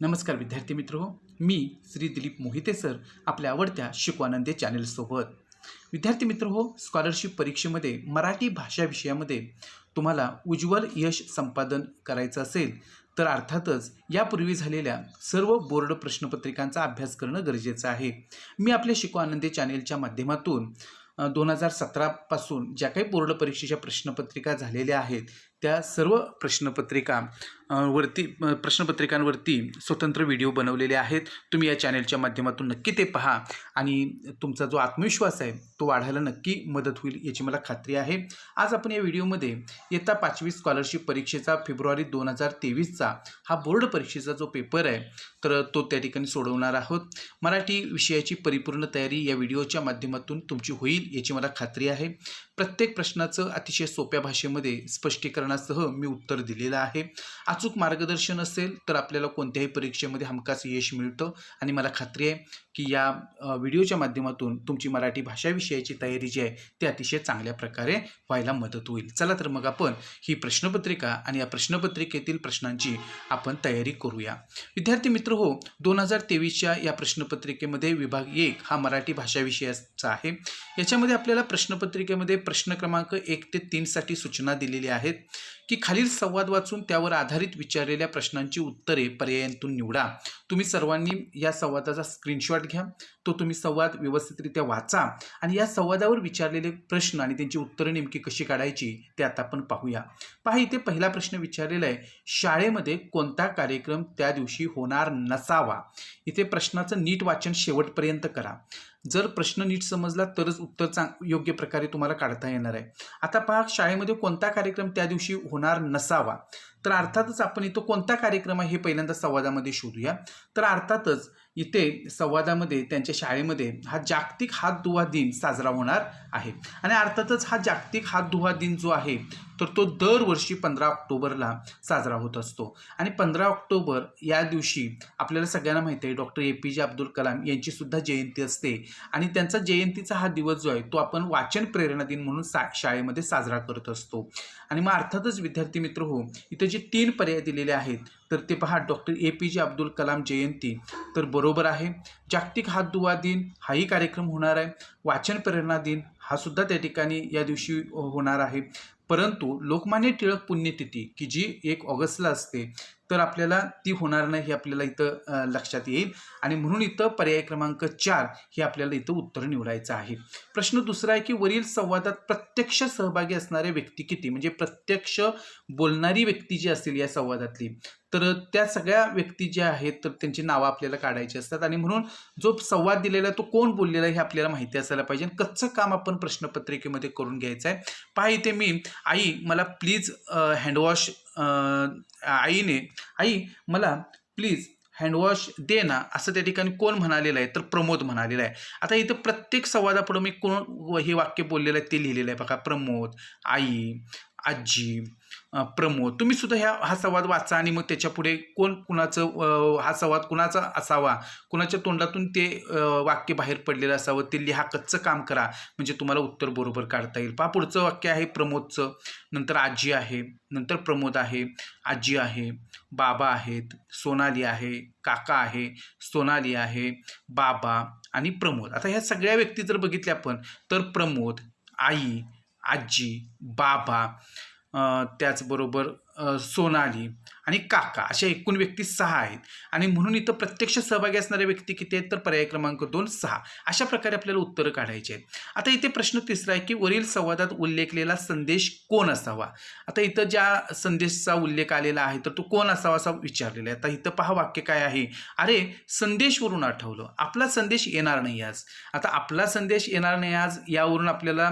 नमस्कार विद्यार्थी मित्र हो मी श्री दिलीप मोहिते सर आपल्या आवडत्या शिकवानंदे चॅनेलसोबत विद्यार्थी मित्र हो स्कॉलरशिप परीक्षेमध्ये मराठी भाषा विषयामध्ये तुम्हाला उज्ज्वल यश संपादन करायचं असेल तर अर्थातच यापूर्वी झालेल्या सर्व बोर्ड प्रश्नपत्रिकांचा अभ्यास करणं गरजेचं आहे. मी आपल्या शिकवानंदे चॅनेलच्या माध्यमातून दोन हजार सतरापासून ज्या काही बोर्ड परीक्षेच्या प्रश्नपत्रिका झालेल्या आहेत त्या सर्व प्रश्नपत्रिका वरती प्रश्नपत्रिकांवरती स्वतंत्र व्हिडिओ बनवलेले आहेत. तुम्ही या चॅनेलच्या माध्यमातून नक्की ते पहा आणि तुमचा जो आत्मविश्वास आहे तो वाढायला नक्की मदत होईल याची मला खात्री आहे. आज आपण या व्हिडिओमध्ये इयत्ता पाचवी स्कॉलरशिप परीक्षेचा फेब्रुवारी दोन हजार तेवीसचा हा बोर्ड परीक्षेचा जो पेपर आहे तर तो त्या ठिकाणी सोडवणार आहोत. मराठी विषयाची परिपूर्ण तयारी या व्हिडिओच्या माध्यमातून तुमची होईल याची मला खात्री आहे. प्रत्येक प्रश्नाचं अतिशय सोप्या भाषेमध्ये स्पष्टीकरण स्पष्टीकरणासह मी उत्तर दिलेलं आहे. अचूक मार्गदर्शन असेल तर आपल्याला कोणत्याही परीक्षेमध्ये हमखास यश मिळतं आणि मला खात्री आहे की या व्हिडिओच्या माध्यमातून तुमची मराठी भाषाविषयाची तयारी जी आहे ती अतिशय चांगल्या प्रकारे व्हायला मदत होईल. चला तर मग आपण ही प्रश्नपत्रिका आणि या प्रश्नपत्रिकेतील प्रश्नांची आपण तयारी करूया. विद्यार्थी मित्र हो दोन हजार तेवीसच्या या प्रश्नपत्रिकेमध्ये विभाग एक हा मराठी भाषा विषयाचा आहे. याच्यामध्ये आपल्याला प्रश्नपत्रिकेमध्ये प्रश्न क्रमांक एक ते तीनसाठी सूचना दिलेली आहेत. की खालील संवाद वाचून त्यावर आधारित विचारलेल्या प्रश्नांची उत्तरे पर्यायांतून निवडा. तुम्ही सर्वांनी या संवादाचा स्क्रीनशॉट घ्या. तो तुम्ही संवाद व्यवस्थितरित्या वाचा. आणि या संवादावर विचारलेले प्रश्न आणि त्यांची उत्तरं नेमकी कशी काढायची ते आता आपण पाहूया. पहा इथे पहिला प्रश्न विचारलेला आहे शाळेमध्ये कोणता कार्यक्रम त्या दिवशी होणार नसावा? इथे प्रश्नाचं नीट वाचन शेवटपर्यंत करा. जर प्रश्न नीट समजला तरच उत्तर चांग योग्य प्रकारे तुम्हाला काढता येणार आहे. आता पहा शाळेमध्ये कोणता कार्यक्रम त्या दिवशी होणार नसावा? तर अर्थातच आपण इथं कोणता कार्यक्रम आहे हे पहिल्यांदा संवादामध्ये शोधूया. तर अर्थातच इथे संवादामध्ये त्यांच्या शाळेमध्ये हा जागतिक हात धुवा दिन साजरा होणार आहे. आणि अर्थातच हा जागतिक हात धुवा दिन जो आहे तर तो दरवर्षी पंधरा ऑक्टोबरला साजरा होत असतो. आणि पंधरा ऑक्टोबर या दिवशी आपल्याला सगळ्यांना माहिती आहे डॉक्टर ए पी जे अब्दुल कलाम यांची सुद्धा जयंती असते. आणि त्यांचा जयंतीचा हा दिवस जो आहे तो आपण वाचन प्रेरणा दिन म्हणून सा शाळेमध्ये साजरा करत असतो. आणि मग अर्थातच विद्यार्थी मित्र हो इथे जे तीन पर्याय दिलेले आहेत तर ते पहा डॉक्टर ए पी जे अब्दुल कलाम जयंती तर बरोबर आहे. जागतिक हात धुवा दिन हाही कार्यक्रम होणार आहे. वाचन प्रेरणा दिन हा सुद्धा त्या ठिकाणी या दिवशी होणार आहे. परंतु लोकमान्य टिळक पुण्यतिथी की जी एक ऑगस्टला असते तर आपल्याला ती होणार नाही हे आपल्याला इथं लक्षात येईल. आणि म्हणून इथं पर्याय क्रमांक चार हे आपल्याला इथं उत्तर निवडायचं आहे. प्रश्न दुसरा आहे की वरील संवादात प्रत्यक्ष सहभागी असणारे व्यक्ती किती? म्हणजे प्रत्यक्ष बोलणारी व्यक्ती जी असेल या संवादातली तर त्या सगळ्या व्यक्ती ज्या आहेत तर त्यांची नावं आपल्याला काढायची असतात. आणि म्हणून जो संवाद दिलेला आहे तो कोण बोललेला हे आपल्याला माहिती असायला पाहिजे. आणि कच्चं काम आपण प्रश्नपत्रिकेमध्ये करून घ्यायचं आहे. पहा इथे मी आई मला प्लीज हँडवॉश आईने आई मला प्लीज हँडवॉश दे ना असं त्या ठिकाणी कोण म्हणालेलं आहे? तर प्रमोद म्हणालेलं आहे. आता इथं प्रत्येक संवादापुढं मी कोण हे वाक्य बोललेलं आहे ते लिहिलेलं आहे. बघा प्रमोद आई आजी प्रमोद. तुम्ही सुद्धा ह्या हा संवाद वाचा आणि मग त्याच्या पुढे कोण कुणाचं हा संवाद कुणाचा असावा? कुणाच्या तोंडातून ते वाक्य बाहेर पडलेलं असावं? ते लिहा कच्चं काम करा. म्हणजे तुम्हाला उत्तर बरोबर काढता येईल. पहा पुढचं वाक्य आहे प्रमोदचं. नंतर आजी आहे. नंतर प्रमोद आहे. आजी आहे. बाबा आहेत. सोनाली आहे. काका आहे. सोनाली आहे. बाबा आणि प्रमोद. आता ह्या सगळ्या व्यक्ती जर बघितल्या आपण तर प्रमोद आई आजी बाबा त्याचबरोबर सोनाली आणि काका अशा एकूण व्यक्ती सहा आहेत. आणि म्हणून इथं प्रत्यक्ष सहभागी असणाऱ्या व्यक्ती किती आहेत? तर पर्याय क्रमांक दोन सहा. अशा प्रकारे आपल्याला उत्तरं काढायची आहेत. आता इथे प्रश्न तिसरा आहे की वरील संवादात उल्लेखलेला संदेश कोण असावा? आता इथं ज्या संदेशचा उल्लेख आलेला आहे तर तो कोण असावा असा विचारलेला आहे. आता इथं पहा वाक्य काय आहे. अरे संदेशवरून आठवलं. आपला संदेश येणार नाही आज. आता आपला संदेश येणार नाही आज यावरून आपल्याला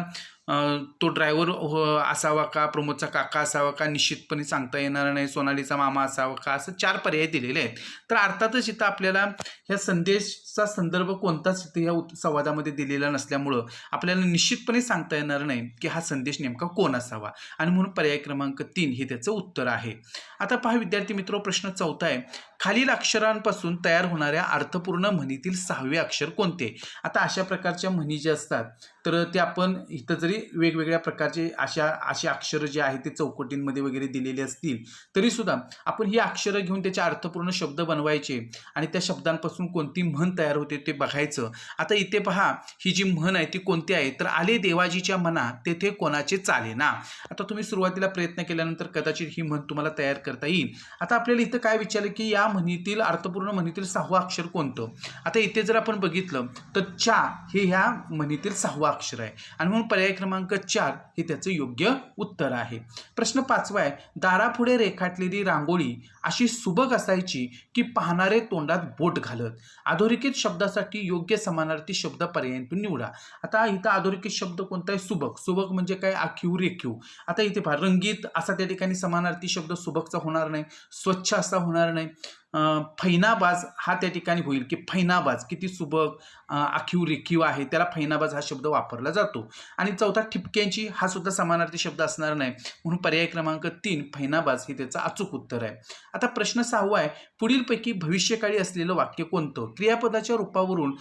तो ड्रायव्हर हो, असावा का? प्रमोदचा काका असावा का? निश्चितपणे सांगता येणार नाही. सोनालीचा मामा असावा का? असं चार पर्याय दिलेले आहेत. तर अर्थातच इथं आपल्याला ह्या संदेशचा संदर्भ कोणताच इथे या संवादामध्ये दिलेला नसल्यामुळं आपल्याला निश्चितपणे सांगता येणार नाही की हा संदेश नेमका कोण असावा. आणि म्हणून पर्याय क्रमांक तीन हे त्याचं उत्तर आहे. आता पहा विद्यार्थी मित्र प्रश्न चौथा आहे. खालील अक्षरांपासून तयार होणाऱ्या अर्थपूर्ण म्हणीतील सहावे अक्षर कोणते? आता अशा प्रकारच्या म्हणी ज्या असतात तर ते आपण इथं जरी वेगवेगळ्या प्रकारचे अशा अशी अक्षरं जे आहेत ते चौकटींमध्ये वगैरे दिलेली असतील तरीसुद्धा आपण ही अक्षरं घेऊन त्याचे अर्थपूर्ण शब्द बनवायचे आणि त्या शब्दांपासून कोणती म्हण तयार होते ते बघायचं. आता इथे पहा ही जी म्हण आहे ती कोणती आहे? तर आले देवाजीच्या मना तेथे कोणाचे चाले ना आता तुम्ही सुरुवातीला प्रयत्न केल्यानंतर कदाचित ही म्हण तुम्हाला तयार करता येईल. आता आपल्याला इथं काय विचारलं की या म्हणीतील अर्थपूर्ण म्हणीतील सहावं अक्षर कोणतं? आता इथे जर आपण बघितलं तर चा हे ह्या म्हणीतील सहावं अक्षर आहे. आणि म्हणून पर्याय क्रमांक चार हे त्याचं योग्य उत्तर आहे. प्रश्न पाचवा आहे दारापुढे रेखाटलेली रांगोळी अशी सुबक असायची की पाहणारे तोंडात बोट घालत. अधोरेखित शब्दासाठी योग्य समानार्थी शब्द पर्यायातून निवडा. आता इथं अधोरेखित शब्द कोणता आहे सुबक. सुबक म्हणजे काय? आखीव रेखीव. आता इथे पहा रंगीत असा त्या ठिकाणी समानार्थी शब्द सुबकचा होणार नाही. स्वच्छ असा होणार नाही. फैनाबाज हा त्या ठिकाणी होईल की फैनाबाज किती सुबक आखीव रेखीव आहे त्याला फैनाबाज हा शब्द वापरला जातो. आणि चौथा ठिपक्यांची हा सुद्धा समानार्थी शब्द असणार नाही. म्हणून पर्याय क्रमांक तीन फैनाबाज हे त्याचं अचूक उत्तर आहे. आता प्रश्न सहावा आहे पुढीलपैकी भविष्यकाळी असलेलं वाक्य कोणतं? क्रियापदाच्या रूपावरून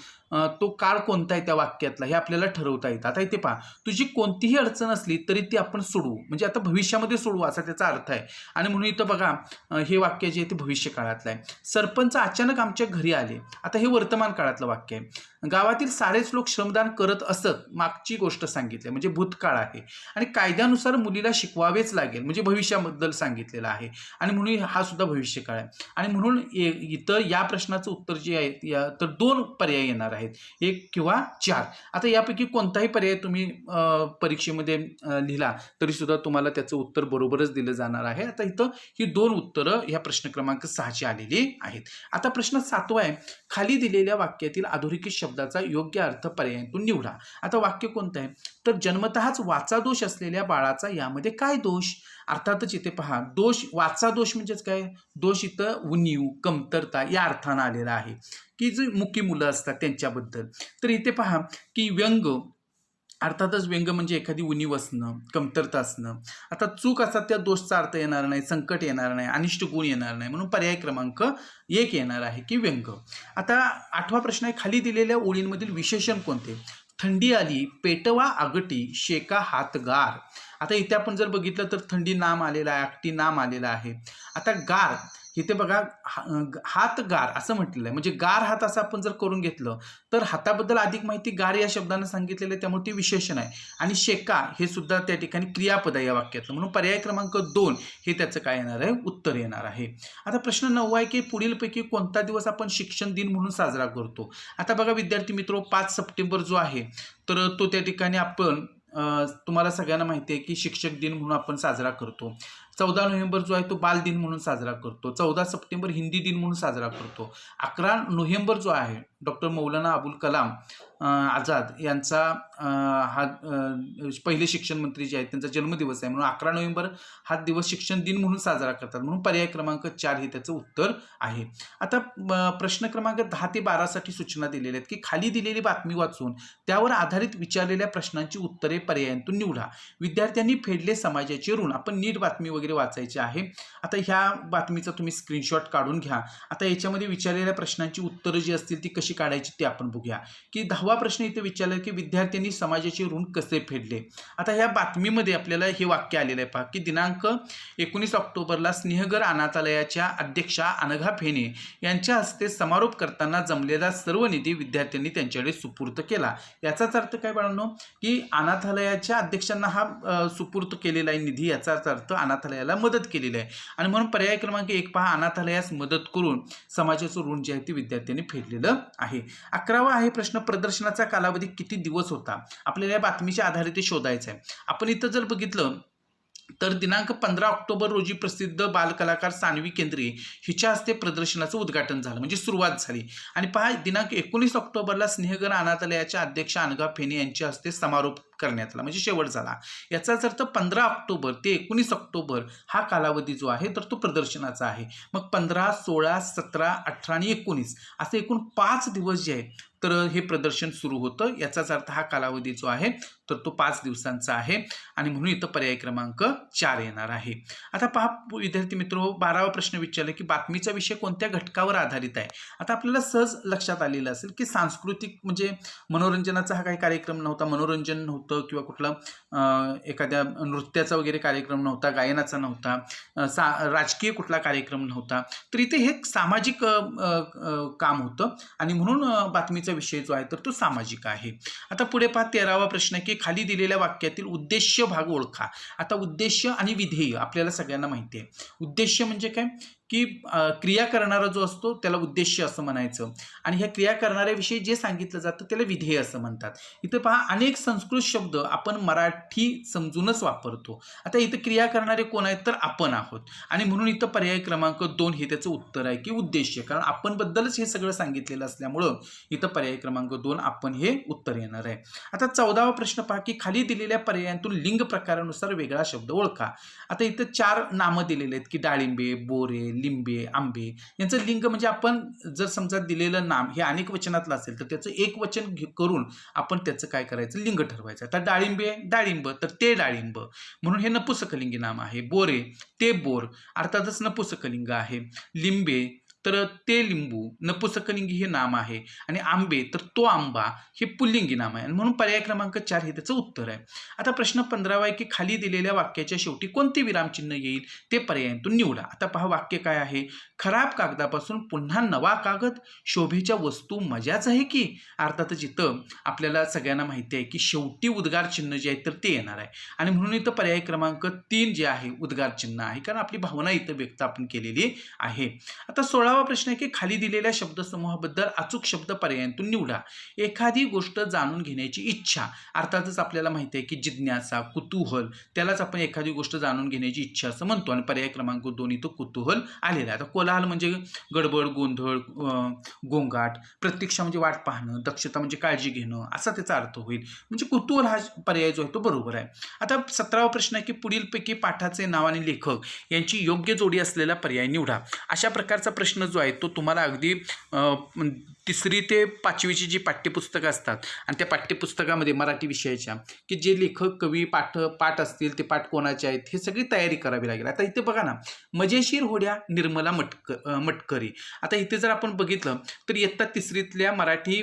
तो काळ कोणता आहे त्या वाक्यातला? हे आपल्याला ठरवता येतं. आता इथे पहा तुझी कोणतीही अडचण असली तरी ती आपण सोडवू. म्हणजे आता भविष्यामध्ये सोडवू असा त्याचा अर्थ आहे. आणि म्हणून इथं बघा हे वाक्य जे आहे ते भविष्य काळातलं आहे सरपंच अचानक आमच्या घरी आले. आता हे वर्तमान काळातलं वाक्य आहे. गावातील सारेच लोक श्रमदान करत असत मागची गोष्ट सांगितली. म्हणजे भूतकाळ आहे. आणि कायद्यानुसार मुलीला शिकवावेच लागेल. म्हणजे भविष्याबद्दल सांगितलेलं आहे. आणि म्हणून हा सुद्धा भविष्यकाळ आहे. आणि म्हणून ए- इथं या प्रश्नाचं उत्तर जे आहे या तर दोन पर्याय येणार आहेत. एक किंवा चार. आता यापैकी कोणताही पर्याय तुम्ही परीक्षेमध्ये लिहिला तरी सुद्धा तुम्हाला त्याचं उत्तर बरोबरच दिलं जाणार आहे. आता इथं ही दोन उत्तरं ह्या प्रश्न क्रमांक सहाची आलेली आहेत. आता प्रश्न सातवा आहे. खाली दिलेल्या वाक्यातील अधोरेखित शब्दाचा योग्य अर्थ पर्यायातून निवडा. आता वाक्य कोणतं आहे? तर जन्मतःच वाचा दोष असलेल्या बाळाचा यामध्ये काय दोष? अर्थातच इथे पहा दोष वाचा दोष म्हणजेच काय? दोष इथं उणीव कमतरता या अर्थानं आलेला आहे. की जी मुकी मुलं असतात त्यांच्याबद्दल. तर इथे पहा की व्यंग अर्थातच व्यंग म्हणजे एखादी उणीव असणं कमतरता असणं. आता चूक असा त्या दोषचा अर्थ येणार नाही संकट येणार नाही अनिष्ट गुण येणार नाही म्हणून पर्याय क्रमांक एक येणार आहे की व्यंग. आता आठवा प्रश्न आहे खाली दिलेल्या ओळींमधील विशेषण कोणते? थंडी आली पेटवा आगटी शेका हातगार. आता इथे आपण जर बघितलं तर थंडी नाम आलेला आहे आगटी नाम आलेला आहे. आता गार इथे बघा हा- हात गार असं म्हटलेलं आहे. म्हणजे गार हात असं आपण जर करून घेतलं तर हाताबद्दल अधिक माहिती गार या शब्दानं सांगितलेलं आहे त्यामुळे ते विशेषण आहे. आणि शेका हे सुद्धा त्या ठिकाणी क्रियापद आहे या वाक्यातलं. म्हणून पर्याय क्रमांक दोन हे त्याचं काय येणार आहे? उत्तर येणार आहे. आता प्रश्न नऊ आहे की पुढीलपैकी कोणता दिवस आपण शिक्षण दिन म्हणून साजरा करतो? आता बघा विद्यार्थी मित्र पाच सप्टेंबर जो आहे तर तो त्या ठिकाणी आपण तुम्हाला सगळ्यांना माहिती आहे की शिक्षक दिन म्हणून आपण साजरा करतो. चौदा नोव्हेंबर जो आहे तो बाल दिन म्हणून साजरा करतो. चौदा सप्टेंबर हिंदी दिन म्हणून साजरा करतो. अकरा नोव्हेंबर जो आहे डॉक्टर मौलाना अबुल कलाम आझाद यांचा हा पहिले शिक्षण मंत्री जे आहेत त्यांचा जन्मदिवस आहे. म्हणून अकरा नोव्हेंबर हा दिवस शिक्षण दिन म्हणून साजरा करतात. म्हणून पर्याय क्रमांक चार हे त्याचं उत्तर आहे. आता प्रश्न क्रमांक दहा ते बारासाठी सूचना दिलेल्या आहेत की खाली दिलेली बातमी वाचून त्यावर आधारित विचारलेल्या प्रश्नांची उत्तरे पर्यायांतून निवडा. विद्यार्थ्यांनी फेडले समाजाचे ऋण. आपण नीट बातमी वगैरे वाचायची आहे. आता ह्या बातमीचा तुम्ही स्क्रीनशॉट काढून घ्या. आता याच्यामध्ये विचारलेल्या प्रश्नांची उत्तरं जी असतील ती कशी कशी काढायची ते आपण बघूया. की दहावा प्रश्न इथे विचारला की विद्यार्थ्यांनी समाजाचे ऋण कसे फेडले? आता ह्या बातमीमध्ये आपल्याला हे वाक्य आलेलं आहे पहा की दिनांक एकोणीस ऑक्टोबरला स्नेहगर अनाथालयाच्या अध्यक्षा अनघा फेणे यांच्या हस्ते समारोप करताना जमलेला सर्व निधी विद्यार्थ्यांनी त्यांच्याकडे सुपूर्त केला. याचाच अर्थ काय बाळांनो? की अनाथालयाच्या अध्यक्षांना हा सुपूर्त केलेला आहे निधी याचाच अर्थ अनाथालयाला मदत केलेली आहे. आणि म्हणून पर्याय क्रमांक एक पहा अनाथालयास मदत करून समाजाचं ऋण जे आहे ते विद्यार्थ्यांनी फेडलेलं आहे. अकरावा आहे प्रश्न प्रदर्शनाचा कालावधी किती दिवस होता? आपल्याला या बातमीच्या आधारे ते शोधायचं आहे आपण इथं जर बघितलं तर दिनांक पंधरा ऑक्टोबर रोजी प्रसिद्ध बालकलाकार सानवी केंद्रे हिच्या हस्ते प्रदर्शनाचं उद्घाटन झालं म्हणजे सुरुवात झाली. आणि पहा दिनांक एकोणीस ऑक्टोबरला स्नेहगर अनाथालयाच्या अध्यक्ष अनघा फेणे यांच्या हस्ते समारोप करण्यात आला म्हणजे शेवट झाला याचाच अर्थ पंधरा ऑक्टोबर ते एकोणीस ऑक्टोबर हा कालावधी जो आहे तर तो प्रदर्शनाचा आहे. मग पंधरा सोळा सतरा अठरा आणि एकोणीस असे एकूण पाच दिवस जे आहेत तर हे प्रदर्शन सुरू होतं. याचाच अर्थ हा कालावधी जो आहे तर तो पाच दिवसांचा आहे आणि म्हणून इथं पर्याय क्रमांक चार येणार आहे. आता पहा विद्यार्थी मित्र बारावा प्रश्न विचारला की बातमीचा विषय कोणत्या घटकावर आधारित आहे? आता आपल्याला सहज लक्षात आलेलं असेल की सांस्कृतिक म्हणजे मनोरंजनाचा हा काही कार्यक्रम नव्हता. मनोरंजन नव्हतं किंवा कुठला एखाद्या नृत्याचा वगैरे कार्यक्रम नव्हता गायनाचा नव्हता सा राजकीय कुठला कार्यक्रम नव्हता. तर इथे हे एक सामाजिक काम होतं आणि म्हणून बातमीचं बातमीचा विषय जो आहे तर तो सामाजिक आहे. आता पुढे पहा तेरावा प्रश्न आहे की खाली दिलेल्या वाक्यातील उद्देश्य भाग ओळखा. आता उद्देश्य आणि विधेय आपल्याला सगळ्यांना माहिती आहे. उद्देश्य म्हणजे काय? की क्रिया करणारा जो असतो त्याला उद्देश्य असं म्हणायचं. आणि ह्या क्रिया करणाऱ्याविषयी जे सांगितलं जातं त्याला विधेय असं म्हणतात. इथं पहा अनेक संस्कृत शब्द आपण मराठी समजूनच वापरतो. आता इथं क्रिया करणारे कोण आहेत तर आपण आहोत. आणि म्हणून इथं पर्याय क्रमांक दोन हे त्याचं उत्तर आहे की उद्देश्य. कारण आपणबद्दलच हे सगळं सांगितलेलं असल्यामुळं इथं पर्याय क्रमांक दोन आपण हे उत्तर येणार आहे. आता चौदावा प्रश्न पहा की खाली दिलेल्या पर्यायांतून लिंग प्रकारानुसार वेगळा शब्द ओळखा. आता इथं चार नामं दिलेले आहेत की डाळिंबे बोरे लिंबे आंबे यांचं लिंग म्हणजे आपण जर समजा दिलेलं नाम हे अनेक वचनातलं असेल तर त्याचं एक वचन घे- करून आपण त्याचं काय करायचं? लिंग ठरवायचं. आता डाळिंबे डाळिंब तर ते डाळिंब. म्हणून हे नपुसकलिंगी नाम आहे. बोरे ते बोर. अर्थातच नपुसकलिंग आहे. लिंबे तर ते लिंबू नपुसकलिंगी हे नाम आहे आणि आंबे तर तो आंबा हे पुल्लिंगी नाम आहे. आणि म्हणून पर्याय क्रमांक चार हे त्याचं उत्तर आहे. आता प्रश्न पंधरावा आहे की खाली दिलेल्या वाक्याच्या शेवटी कोणते विरामचिन्ह येईल? ते पर्यायांतून निवडा. आता पहा वाक्य काय आहे. खराब कागदापासून पुन्हा नवा कागद? शोभेच्या वस्तू मजाच आहे की? अर्थातच इथं आपल्याला सगळ्यांना माहिती आहे की शेवटी उद्गार चिन्ह जे आहे तर ते येणार आहे. आणि म्हणून इथं पर्याय क्रमांक तीन जे आहे उद्गार चिन्ह आहे. कारण आपली भावना इथं व्यक्त आपण केलेली आहे. आता सोळावा प्रश्न आहे की खाली दिलेल्या शब्दसमूहाबद्दल अचूक शब्द पर्यायांतून निवडा. एखादी गोष्ट जाणून घेण्याची इच्छा. अर्थातच आपल्याला माहिती आहे की जिज्ञासा कुतूहल त्यालाच आपण एखादी गोष्ट जाणून घेण्याची इच्छा असं म्हणतो आणि पर्याय क्रमांक दोन इथं कुतूहल आलेला आहे. आता कोलाहल म्हणजे गडबड गोंधळ गोंगाट प्रतीक्षा म्हणजे वाट पाहणं दक्षता म्हणजे काळजी घेणं असा त्याचा अर्थ होईल. म्हणजे कुतूहल हा पर्याय जो आहे तो बरोबर आहे. आता सतरावा प्रश्न आहे की पुढीलपैकी पाठाचे नाव आणि लेखक यांची योग्य जोडी असलेला पर्याय निवडा. अशा प्रकारचा प्रश्न जो आहे तो तुम्हाला अगदी तिसरी ते पाचवीची जी पाठ्यपुस्तकं असतात आणि त्या पाठ्यपुस्तकामध्ये मराठी विषयाच्या की जे लेखक कवी पाठ पाठ असतील ते पाठ कोणाचे आहेत हे सगळी तयारी करावी लागेल. आता इथे बघा ना मजेशीर होड्या निर्मला मटक मटकरी. आता इथे जर आपण बघितलं तर इयत्ता तिसरीतल्या मराठी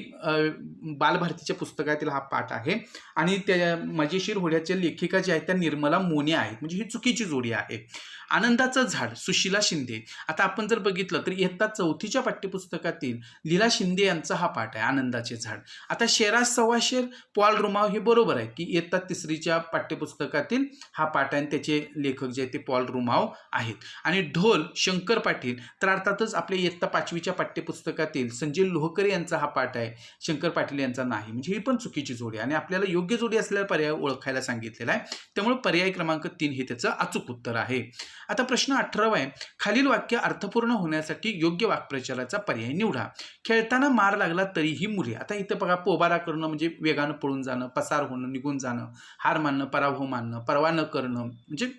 बालभारतीच्या पुस्तकातील हा पाठ आहे आणि त्या मजेशीर होड्याच्या लेखिका ज्या आहेत त्या निर्मला मोने आहेत. म्हणजे ही चुकीची जोडी आहे. आनंदाचं झाड सुशिला शिंदे. आता आपण जर बघितलं तर इयत्ता चौथीच्या पाठ्यपुस्तकातील लीला शिंदे यांचा हा पाठ आहे आनंदाचे झाड. आता शेरा सवाशेर पॉल रुमाव हे बरोबर आहे की इयत्ता तिसरीच्या पाठ्यपुस्तकातील हा पाठ आहे आणि त्याचे लेखक जे आहेत ते पॉल रुमाव आहेत. आणि ढोल शंकर पाटील तर अर्थातच आपल्या इयत्ता पाचवीच्या पाठ्यपुस्तकातील संजय लोहकर यांचा हा पाठ आहे शंकर पाटील यांचा नाही. म्हणजे ही पण चुकीची जोडी आहे आणि आपल्याला योग्य जोडी असलेला पर्याय ओळखायला सांगितलेला आहे. त्यामुळे पर्याय क्रमांक तीन हे त्याचं अचूक उत्तर आहे. आता प्रश्न अठरावा आहे खालील वाक्य अर्थपूर्ण होण्यासाठी योग्य वाक्प्रचाराचा पर्याय निवडा. खेळताना मार लागला तरीही मुले. आता इथं बघा पोबारा करणं म्हणजे वेगानं पळून जाणं पसार होणं निघून जाणं हार मानणं पराभव मानणं परवा न करणं म्हणजे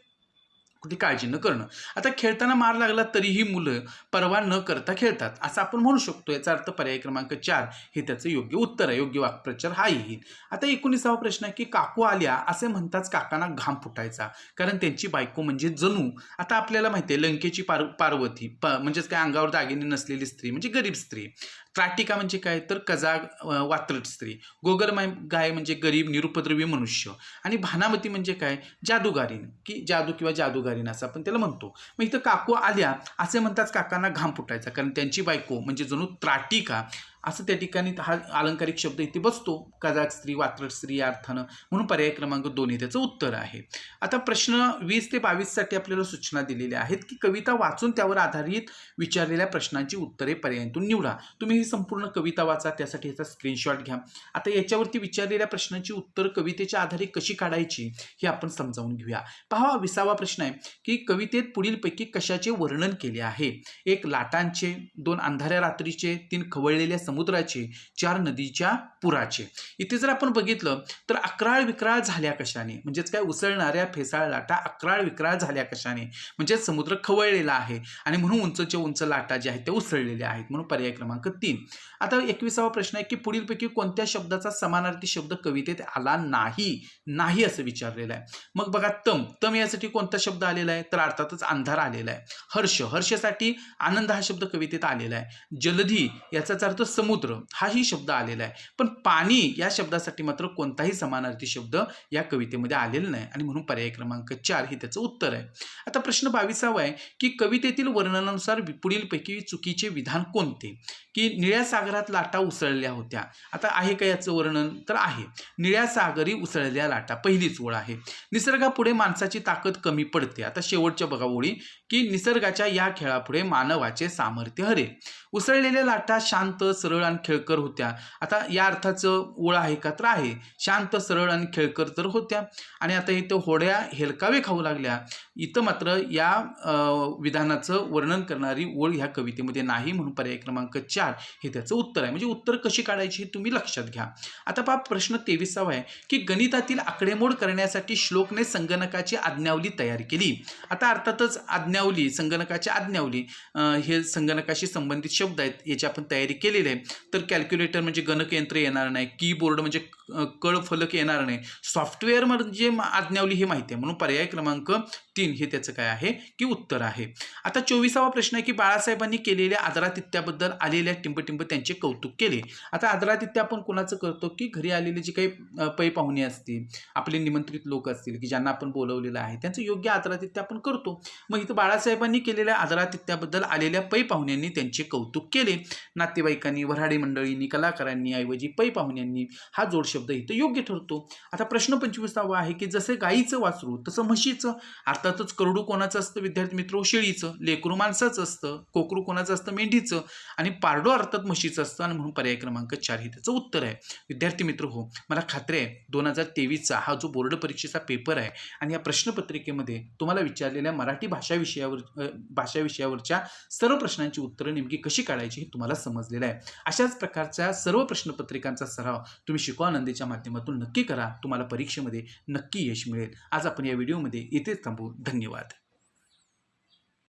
कुठली काळजी न करणं. आता खेळताना मार लागला तरीही मुलं परवा न करता खेळतात. असं आपण म्हणू शकतो. याचा अर्थ पर्याय क्रमांक चार हे त्याचं योग्य उत्तर आहे. योग्य वाक्प्रचार हा येईल. आता एकोणीसावा प्रश्न आहे की काकू आल्या असे म्हणताच काकांना घाम फुटायचा. कारण त्यांची बायको म्हणजे जणू. आता आपल्याला माहिती आहे लंकेची पार पार्वती प म्हणजेच काय अंगावर दागिने नसलेली स्त्री म्हणजे गरीब स्त्री. त्राटिका म्हणजे काय? तर कजाग वात्रट स्त्री. गोगरमाय गाय म्हणजे गरीब निरुपद्रवी मनुष्य. आणि भानामती म्हणजे काय? जादूगारीन. की जादू किंवा जादूगारीन असं आपण त्याला म्हणतो. मग इथं काकू आल्या असे म्हणताच काकांना घाम फुटायचा. कारण त्यांची बायको म्हणजे जणू त्राटिका असं त्या ठिकाणी हा अलंकारिक शब्द इथे बसतो. कजाक स्त्री वात्रट स्त्री या अर्थानं. म्हणून पर्याय क्रमांक दोन हे त्याचं उत्तर आहे. आता प्रश्न वीस ते बावीससाठी आपल्याला सूचना दिलेल्या आहेत की कविता वाचून त्यावर आधारित विचारलेल्या प्रश्नांची उत्तरे पर्यायांतून निवडा. तुम्ही ही संपूर्ण कविता वाचा त्यासाठी याचा स्क्रीनशॉट घ्या. आता याच्यावरती विचारलेल्या प्रश्नांची उत्तर कवितेच्या आधारे कशी काढायची हे आपण समजावून घेऊया. पहा विसावा प्रश्न आहे की कवितेत पुढीलपैकी कशाचे वर्णन केले आहे? एक लाटांचे दोन अंधाऱ्या रात्रीचे तीन खवळलेल्या समुद्राचे चार नदीच्या पुराचे. इथे जर आपण बघितलं तर अकराळ विक्राळ झाल्या कशाने? म्हणजेच काय? उसळणाऱ्या फेसाळ लाटा अकराळ विक्राळ झाल्या कशाने? म्हणजे समुद्र खवळलेला आहे. आणि म्हणून उंचच्या उंच लाटा ज्या आहेत त्या उसळलेल्या आहेत. म्हणून पर्याय क्रमांक तीन. आता एकविसावा प्रश्न आहे की पुढीलपैकी कोणत्या शब्दाचा समानार्थी शब्द कवितेत आला नाही? नाही असं विचारलेलं आहे. मग बघा तम. तम यासाठी कोणता शब्द आलेला आहे? तर अर्थातच अंधार आलेला आहे. हर्ष. हर्षसाठी आनंद हा शब्द कवितेत आलेला आहे. जलधी याचाच अर्थ समुद्र हाही शब्द आलेला आहे. पण पाणी या शब्दासाठी मात्र कोणताही समानार्थी शब्द या कवितेमध्ये आलेला नाही. आणि म्हणून पर्याय क्रमांक चार हे त्याचं उत्तर आहे. आता प्रश्न बावीसावा आहे की कवितेतील वर्णनानुसार पुढीलपैकी चुकीचे विधान कोणते? की निळ्या सागरात लाटा उसळल्या होत्या. आता आहे का याचं वर्णन? तर आहे. निळ्या सागरी उसळल्या लाटा. पहिलीच ओळ आहे. निसर्गापुढे माणसाची ताकद कमी पडते. आता शेवटच्या बघा ओळी. की निसर्गाच्या या खेळापुढे मानवाचे सामर्थ्य हरे उसळलेल्या लाटा शांत सरळ आणि खेळकर होत्या. आता या अर्थाचं ओळ आहे का तर आहे. शांत सरळ आणि खेळकर तर होत्या. आणि आता इथं होड्या हेलकावे खाऊ लागल्या. इथं मात्र या विधानाचं वर्णन करणारी ओळ ह्या कवितेमध्ये नाही म्हणून पर्याय क्रमांक चार हे त्याचं उत्तर आहे. म्हणजे उत्तर कशी काढायची हे तुम्ही लक्षात घ्या. आता पहा प्रश्न तेविसावा आहे की गणितातील आकडेमोड करण्यासाठी श्लोकने संगणकाची आज्ञावली तयार केली. आता अर्थातच आज्ञा आज्ञावली संगणकाची आज्ञावली हे संगणकाशी संबंधित शब्द आहेत याची आपण तयारी केलेली आहे. तर कॅल्क्युलेटर म्हणजे गणकयंत्र येणार नाही. कीबोर्ड म्हणजे कळफलक कळ फलक येणार नाही. सॉफ्टवेअर म्हणजे म- आज्ञावली हे माहिती आहे. म्हणून पर्याय क्रमांक तीन हे त्याचं काय आहे? की उत्तर आहे. आता चोवीसावा प्रश्न आहे की बाळासाहेबांनी केलेल्या आदरातिथ्याबद्दल आलेल्या टिंबटिंब त्यांचे कौतुक केले. आता आदरातिथ्य आपण कोणाचं करतो? की घरी आलेले जे काही पै पाहुणे असतील आपले निमंत्रित लोक असतील की ज्यांना आपण बोलवलेलं आहे त्यांचं योग्य आदरातिथ्य आपण करतो. मग इथं बाळासाहेबांनी केलेल्या आदरातिथ्याबद्दल आलेल्या पै पाहुण्यांनी त्यांचे कौतुक केले. नातेवाईकांनी वऱ्हाडी मंडळींनी कलाकारांनी ऐवजी पै पाहुण्यांनी हा जोड शब्द इथं योग्य ठरतो. आता प्रश्न पंचवीसावा आहे की जसे गाईचं वासरू तसं म्हशीचं. अर्थातच करडू कोणाचं असतं विद्यार्थी मित्र? शेळीचं. लेकरू माणसाचं असतं. कोकरू कोणाचं असतं? मेंढीचं. आणि पारडो अर्थात म्हशीचं असतं आणि म्हणून पर्याय क्रमांक चार हे त्याचं उत्तर आहे. विद्यार्थी मित्र हो मला खात्री आहे दोन हजार तेवीसचा हा जो बोर्ड परीक्षेचा पेपर आहे आणि या प्रश्नपत्रिकेमध्ये तुम्हाला विचारलेल्या मराठी भाषा विषयावर भाषा विषयावरच्या सर्व प्रश्नांची उत्तरं नेमकी कशी काढायची हे तुम्हाला समजलेलं आहे. अशाच प्रकारच्या सर्व प्रश्नपत्रिकांचा सराव तुम्ही शिकवा नंदेच्या माध्यमातून नक्की करा. तुम्हाला परीक्षेमध्ये नक्की यश मिळेल. आज आपण या व्हिडिओमध्ये इथेच थांबू. धन्यवाद.